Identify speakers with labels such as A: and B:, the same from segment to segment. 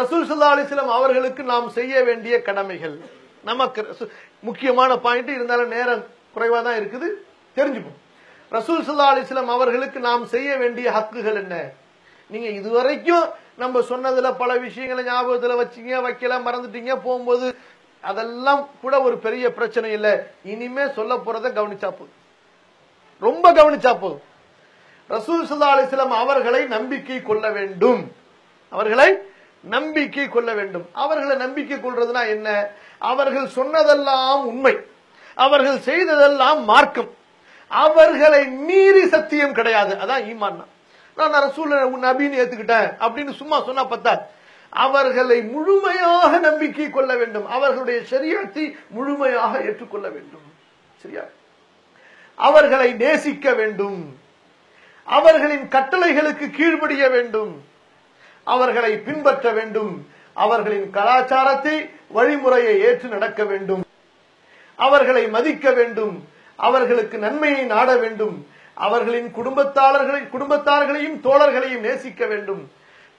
A: ரசூல் சல்லா அலிஸ்லாம் அவர்களுக்கு நாம் செய்ய வேண்டிய கடமைகள். நமக்கு முக்கியமான பாயிண்ட் இருந்தாலும் நேரம் குறைவா தான் இருக்குது. தெரிஞ்சுப்போம். ரசூல் சல்லா அலிஸ்லாம் அவர்களுக்கு நாம் செய்ய வேண்டிய ஹக்குகள் என்ன? நீங்க இதுவரைக்கும் நம்ம சொன்னதுல பல விஷயங்களை ஞாபகத்துல வச்சீங்க வைக்கல மறந்துட்டீங்க போகும்போது அதெல்லாம் கூட ஒரு பெரிய பிரச்சனை இல்லை. இனிமே சொல்ல போறத கவனிச்சா போதும். ரொம்ப கவனிச்சா போதும். ரசூல் சல்லா அலிஸ்லாம் அவர்களை நம்பிக்கை கொள்ள வேண்டும். அவர்களை நம்பிக்கை கொள்ள வேண்டும். அவர்களை நம்பிக்கை கொள்றதுனா என்ன? அவர்கள் சொன்னதெல்லாம் உண்மை. அவர்கள் செய்ததெல்லாம் மார்க்கம். அவர்களை மீறி சத்தியம் கிடையாது. அதான் ஈமான் நான் ரசூல உன் நபின்னு ஏத்துக்கிட்டேன் அப்படின்னு சும்மா சொன்னா பார்த்தா அவர்களை முழுமையாக நம்பிக்கை கொள்ள வேண்டும். அவர்களுடைய சரியத்தை முழுமையாக ஏற்றுக்கொள்ள வேண்டும். சரியா? அவர்களை நேசிக்க வேண்டும். அவர்களின் கட்டளைகளுக்கு கீழ்ப்படிய வேண்டும். அவர்களை பின்பற்ற வேண்டும். அவர்களின் கலாச்சாரத்தை வழிமுறையை ஏற்று நடக்க வேண்டும். அவர்களை மதிக்க வேண்டும். அவர்களுக்கு நன்மையை நாட வேண்டும். அவர்களின் குடும்பத்தாளர்களை குடும்பத்தார்களையும் தோழர்களையும் நேசிக்க வேண்டும்.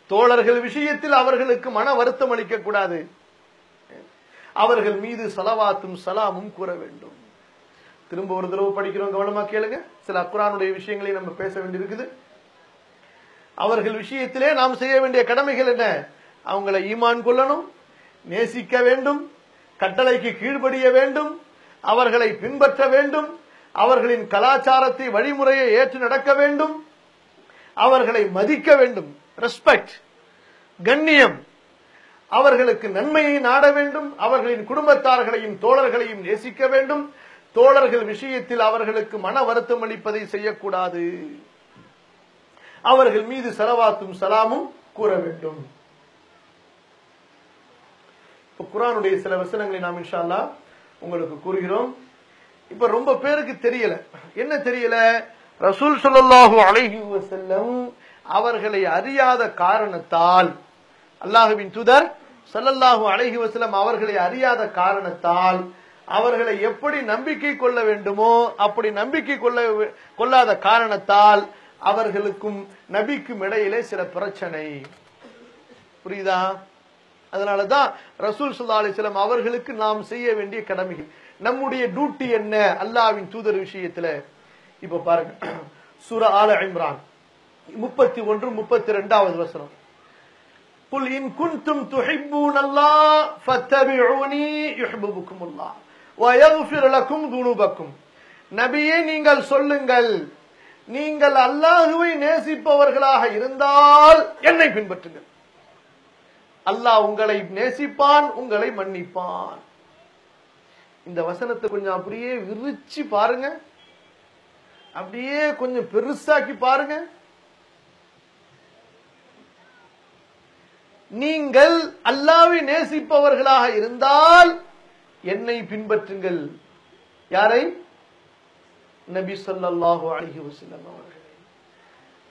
A: தோழர்கள் விஷயத்தில் அவர்களுக்கு மன வருத்தம் அளிக்க கூடாது அவர்கள் மீது சலவாத்தும் சலாமும் கூற வேண்டும். திரும்ப ஒரு தடவை படிக்கிறோம் கவனமா கேளுங்க. சில அக்குரானுடைய விஷயங்களை நம்ம பேச வேண்டியிருக்குது. அவர்கள் விஷயத்திலே நாம் செய்ய வேண்டிய கடமைகள் என்ன? அவங்களை ஈமான் கொள்ளணும் நேசிக்க வேண்டும் கட்டளைக்கு கீழ்படிய வேண்டும் அவர்களை பின்பற்ற வேண்டும் அவர்களின் கலாச்சாரத்தை வழிமுறையை ஏற்று நடக்க வேண்டும் அவர்களை மதிக்க வேண்டும். ரெஸ்பெக்ட் கண்ணியம். அவர்களுக்கு நன்மையை நாட வேண்டும் அவர்களின் குடும்பத்தார்களையும் தோழர்களையும் நேசிக்க வேண்டும். தோழர்கள் விஷயத்தில் அவர்களுக்கு மன வருத்தம் அளிப்பதை செய்யக்கூடாது. அவர்கள் மீது செலவாத்தும் சலாமும் கூற வேண்டும். இப்ப குரானுடைய சில வசனங்களை நாம் இன்ஷால்லா உங்களுக்கு கூறுகிறோம். இப்ப ரொம்ப பேருக்கு தெரியல. என்ன தெரியல? ரசூல் ஸல்லல்லாஹு அழகி செல்லம் அவர்களை அறியாத காரணத்தால் அல்லாஹுவின் தூதர் ஸல்லல்லாஹு அழகி வசலம் அவர்களை அறியாத காரணத்தால் அவர்களை எப்படி நம்பிக்கை கொள்ள வேண்டுமோ அப்படி நம்பிக்கை கொள்ள கொள்ளாத காரணத்தால் அவர்களுக்கும் நபிக்கும் இடையிலே சில பிரச்சனை புரியுதா அதனாலதான் ரசூல் சுல்லா அலிஸ்லாம் அவர்களுக்கு நாம் செய்ய வேண்டிய கடமைகள் நம்முடைய டியூட்டி என்ன அல்லாவின் தூதர் விஷயத்துல இப்ப பாருங்க சூர ஆல இம்ரான் முப்பத்தி ஒன்று முப்பத்தி ரெண்டாவது வசனம் قل إن كنتم تحبون الله فاتبعوني يحببكم الله ويغفر لكم ذنوبكم நபியே நீங்கள் சொல்லுங்கள் நீங்கள் அல்லாஹுவை நேசிப்பவர்களாக இருந்தால் என்னை பின்பற்றுங்கள். அல்லாஹ் உங்களை நேசிப்பான் உங்களை மன்னிப்பான். இந்த வசனத்தை கொஞ்சம் அப்படியே விரிச்சு பாருங்க. அப்படியே கொஞ்சம் பெருசாக்கி பாருங்க. நீங்கள் அல்லாவை நேசிப்பவர்களாக இருந்தால் என்னை பின்பற்றுங்கள். யாரை? நபி சொல்லாஹு அழகி வசல்லம் அவர்கள்.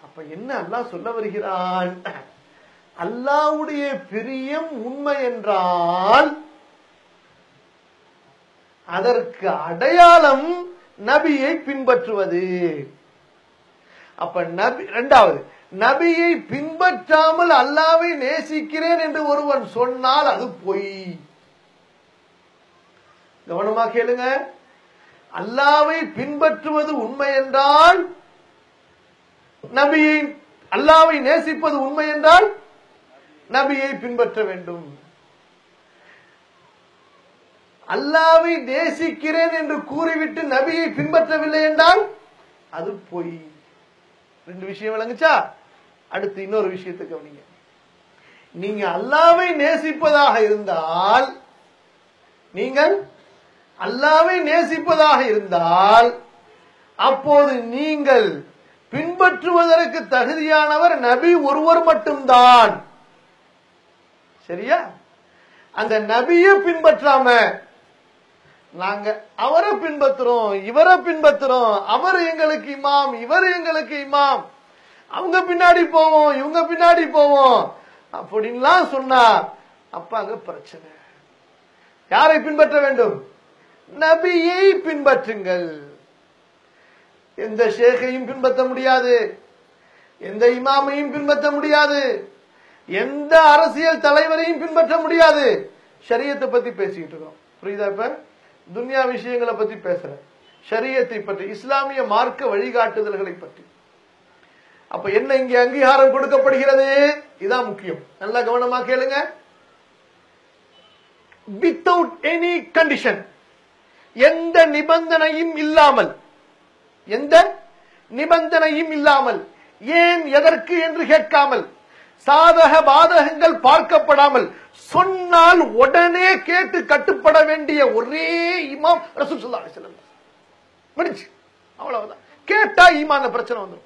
A: அப்ப என்ன அல்லாஹ் சொல்ல வருகிறான்? அல்லாவுடைய பிரியம் உண்மை என்றால் அதற்கு அடையாளம் நபியை பின்பற்றுவது. அப்ப நபி இரண்டாவது நபியை பின்பற்றாமல் அல்லாவை நேசிக்கிறேன் என்று ஒருவன் சொன்னால் அது பொய். கவனமா கேளுங்க. அல்லாவை பின்பற்றுவது உண்மை என்றால் நபியை அல்லாவை நேசிப்பது உண்மை என்றால் நபியை பின்பற்ற வேண்டும். அல்லாவை நேசிக்கிறேன் என்று கூறிவிட்டு நபியை பின்பற்றவில்லை என்றால் அது பொய். ரெண்டு விஷயம் விளங்குச்சா? அடுத்து இன்னொரு விஷயத்தை கவனிங்க. நீங்க அல்லாவை நேசிப்பதாக இருந்தால் நீங்கள் அல்லாவை நேசிப்பதாக இருந்தால் அப்போது நீங்கள் பின்பற்றுவதற்கு தகுதியானவர் நபி ஒருவர் மட்டும்தான். சரியா? அந்த நபியை பின்பற்றாம நாங்க அவரை பின்பற்றுறோம் இவரை பின்பற்றுறோம் அவர் எங்களுக்கு இமாம் இவர் எங்களுக்கு இமாம் அவங்க பின்னாடி போவோம் இவங்க பின்னாடி போவோம் அப்படின்லாம் சொன்னா அப்ப அங்க பிரச்சனை. யாரை பின்பற்ற வேண்டும்? நபியை பின்பற்றுங்கள். எந்த ஷேகையும் பின்பற்ற முடியாது. எந்த இமாமையும் பின்பற்ற முடியாது. எந்த அரசியல் தலைவரையும் பின்பற்ற முடியாது. ஷரியத்தை பத்தி பேசிக்கிட்டு இருக்கோம். புரியுதா இப்ப? துன்யா விஷயங்களை பத்தி பேசுறேன். ஷரியத்தை பற்றி இஸ்லாமிய மார்க்க வழிகாட்டுதல்களை பற்றி. அப்ப என்ன இங்க அங்கீகாரம் கொடுக்கப்படுகிறது? இதான் முக்கியம். நல்லா கவனமா கேளுங்க. வித்தவுட் எனி கண்டிஷன் எந்த நிபந்தனையும் இல்லாமல் எந்த நிபந்தனையும் இல்லாமல் ஏன் எதற்கு என்று கேட்காமல் சாதக பாதகங்கள் பார்க்கப்படாமல் சொன்னால் உடனே கேட்டு கட்டுப்பட வேண்டிய ஒரே இமாம் ரசூல் சொல்லா அலைஹி முடிஞ்சு. அவ்வளவுதான். கேட்டா அந்த பிரச்சனை வந்துடும்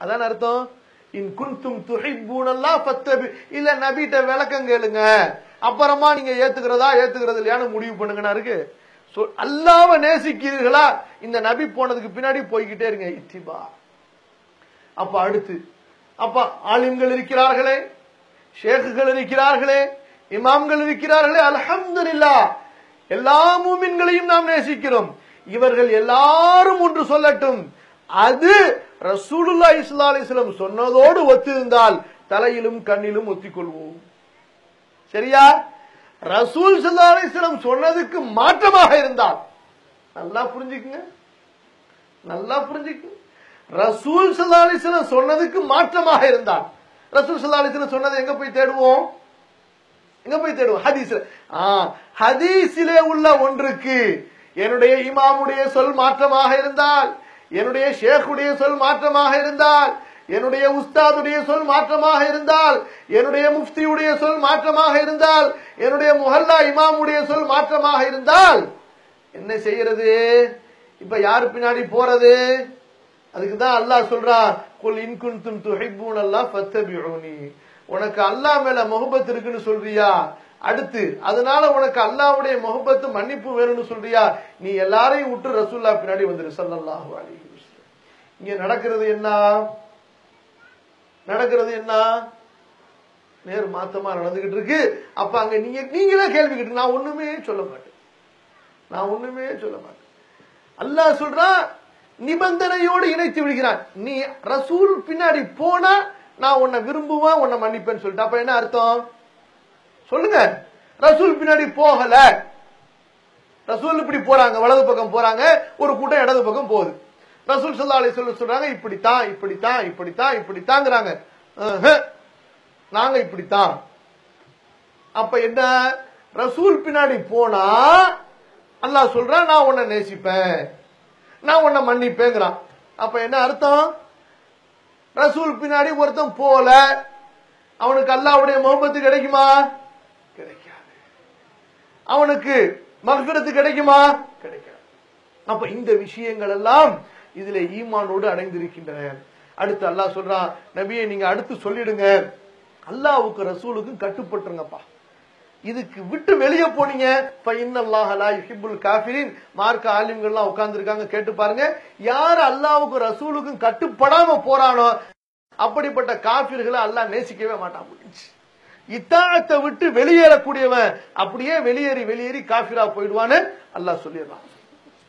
A: அதான் அர்த்தம்? இன் குன்தும் துஹிப்பூனல்லாஹ் ஃபத்தபி இல்ல நபிட்ட விளக்கம் கேளுங்க. அப்புறமா நீங்க ஏத்துக்கிறதா ஏத்துக்கிறது இல்லையான்னு முடிவு பண்ணுங்கன்னா இருக்கு. அல்லாம நேசிக்கிறீர்களா? இந்த நபி போனதுக்கு பின்னாடி போய்கிட்டே இருங்க இத்திபா. அப்ப அடுத்து அப்ப ஆலிம்கள் இருக்கிறார்களே ஷேக்குகள் இருக்கிறார்களே இமாம்கள் இருக்கிறார்களே அல்ஹம்துலில்லாஹ் எல்லா மூமின்களையும் நாம் நேசிக்கிறோம். இவர்கள் எல்லாரும் ஒன்று சொல்லட்டும். அது ரசூலுல்லா இஸ்லா அலிஸ்லம் சொன்னதோடு ஒத்திருந்தால் தலையிலும் கண்ணிலும் ஒத்திக்கொள்வோம். சரியா? ரசூல் ஸல்லல்லாஹு சொன்னதுக்கு மாற்றமாக இருந்தால் நல்லா புரிஞ்சுக்குங்க. நல்லா புரிஞ்சுக்குங்க. ரசூல் ஸல்லல்லாஹு சொன்னதுக்கு மாற்றமாக இருந்தால் ரசூல் ஸல்லல்லாஹு அலைஹி சொன்னதை எங்க போய் தேடுவோம்? எங்க போய் தேடுவோம்? ஹதீஸ்ல. ஆ ஹதீஸிலே உள்ள ஒன்றுக்கு என்னுடைய இமாமுடைய சொல் மாற்றமாக இருந்தால் என்னுடைய ஷேக்குடைய சொல் மாற்றமாக இருந்தால் என்னுடைய உஸ்தாதுடைய சொல் மாற்றமாக இருந்தால் என்னுடைய முஃப்தியுடைய சொல் மாற்றமாக இருந்தால் என்னுடைய முஹல்லா இமாமுடைய சொல் மாற்றமாக இருந்தால் என்ன செய்யறது? இப்ப யாரு பின்னாடி போறது? அதுக்கு தான் அல்லாஹ் சொல்றான் குல் இன் குன்தும் துஹிப்பூன் அல்லாஹ் ஃபத்தபிஊனி. உனக்கு அல்லாஹ் மேல முகபத் இருக்குன்னு சொல்றியா? அடுத்து அதனால உனக்கு அல்லாவுடைய முகபத்து மன்னிப்பு வேணும்னு சொல்றியா? நீ எல்லாரையும் விட்டு ரசூல்லா பின்னாடி வந்துரு சல்லாஹு அலி இங்க நடக்கிறது என்ன? நடக்கிறது என்ன? நேர் மாத்தமா நடந்துகிட்டு இருக்கு. அப்ப அங்க நீங்க நீங்களே கேள்வி கேட்டு நான் ஒண்ணுமே சொல்ல மாட்டேன். நான் ஒண்ணுமே சொல்ல மாட்டேன். அல்லாஹ் சொல்றான் நிபந்தனையோடு இணைத்து விடுகிறான். நீ ரசூல் பின்னாடி போனா நான் உன்னை விரும்புவேன் உன்னை மன்னிப்பேன்னு சொல்லிட்டு. அப்ப என்ன அர்த்தம்? சொல்லுங்க. ரசூல் பின்னாடி போகல. ரசூல் இப்படி போறாங்க வலது பக்கம் போறாங்க ஒரு கூட்டம் இடது பக்கம் போகுது. ரசூல் சல்லா அலி சொல்ல சொல்றாங்க இப்படித்தான் இப்படித்தான் இப்படித்தான் இப்படித்தாங்கிறாங்க. நாங்க இப்படித்தான். அப்ப என்ன? ரசூல் பின்னாடி போனா அல்லாஹ் சொல்றான் நான் உன்னை நேசிப்பேன். நான் உன்னை மன்னிப்பேங்கிறான். அப்ப என்ன அர்த்தம்? ரசூல் பின்னாடி ஒருத்தன் போல அவனுக்கு அல்லாவுடைய முகமத்து கிடைக்குமா? கிடைக்காது. அவனுக்கு மகபிரத்து கிடைக்குமா? கிடைக்காது. அப்ப இந்த விஷயங்கள் எல்லாம் இதுல ஈமானோடு அடைந்திருக்கின்றன அடுத்து அல்லாஹ் சொல்றான் நபியை நீங்க அடுத்து சொல்லிடுங்க. அல்லாவுக்கு ரசூலுக்கும் கட்டுப்பட்டுருங்கப்பா. இதுக்கு விட்டு வெளியே போனீங்க. ஃபைனல்லாஹ லா யுஹிப்புல் காஃபிரின். மார்க்க ஆலிம்கள்லாம் உட்கார்ந்திருக்காங்க கேட்டு பாருங்க. யார் அல்லாஹ்வுக்கு ரசூலுக்கும் கட்டுப்படாம போறானோ அப்படிப்பட்ட காஃபிர்களை அல்லாஹ் நேசிக்கவே மாட்டான். முடிஞ்சு இத்தாத்தை விட்டு வெளியேறக்கூடியவன் அப்படியே வெளியேறி வெளியேறி காஃபிரா போயிடுவான்னு அல்லாஹ் சொல்லிடுறான்.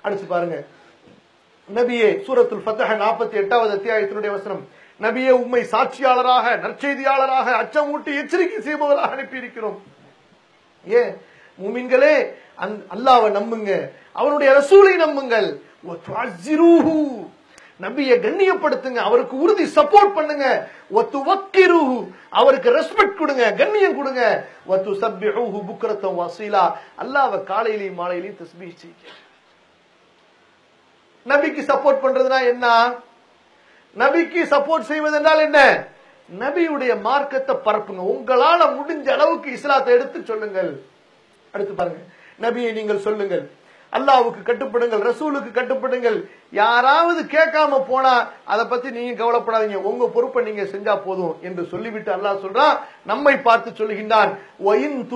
A: அடிச்சு பாருங்க. நபியே சூரத்துல் ஃபத்தஹ 48 எட்டாவது அத்தியாயத்தினுடைய வசனம். நபியே உண்மை சாட்சியாளராக நற்செய்தியாளராக அச்சமூட்டி எச்சரிக்கை செய்பவராக அனுப்பியிருக்கிறோம். ஏன் முமின்களே அல்லாவை நம்புங்க. அவனுடைய ரசூலை நம்புங்கள். நபிய கண்ணியப்படுத்துங்க. அவருக்கு உறுதி சப்போர்ட் பண்ணுங்க. ஒத்து வக்கிருஹு அவருக்கு ரெஸ்பெக்ட் கொடுங்க. கண்ணியம் கொடுங்க. ஒத்து சப்பிஹூஹு புக்ரத்தம் வசீலா. அல்லாவை காலையிலையும் மாலையிலையும் தஸ்பீஹ் செய்யுங்க. நபிக்கு சப்போர்ட் பண்றதுனா என்ன? நபிக்கு சப்போர்ட் செய்வது என்றால் என்ன? நபியுடைய மார்க்கத்தை பரப்புங்க. உங்களால முடிஞ்ச அளவுக்கு இஸ்லாத்தை எடுத்து சொல்லுங்கள். அடுத்து பாருங்க. நபியை நீங்கள் சொல்லுங்கள். அல்லாவுக்கு கட்டுப்படுங்கள் ரசூலுக்கு கட்டுப்படுங்கள். யாராவது கேட்காம போனா அதை பத்தி நீங்க கவலைப்படாதீங்க. உங்க பொறுப்பை நீங்க செஞ்சா போதும் என்று சொல்லிவிட்டு அல்லாஹ் சொல்றான். நம்மை பார்த்து சொல்லுகின்றான். ஒயின்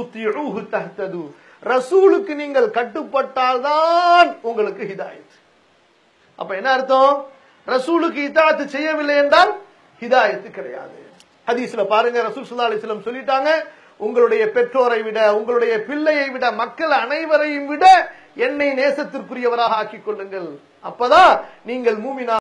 A: ரசூலுக்கு நீங்கள் கட்டுப்பட்டால்தான் உங்களுக்கு ஹிதாயத். அப்ப என்ன அர்த்தம்? ரசூலுக்கு இத்தாத்து செய்யவில்லை என்றால் ஹிதாயத்து கிடையாது. ஹதீஸ்ல பாருங்க ரசூல் ஸல்லல்லாஹு சொல்லிட்டாங்க உங்களுடைய பெற்றோரை விட உங்களுடைய பிள்ளையை விட மக்கள் அனைவரையும் விட என்னை நேசத்திற்குரியவராக ஆக்கிக் கொள்ளுங்கள். அப்பதான் நீங்கள் மூமினா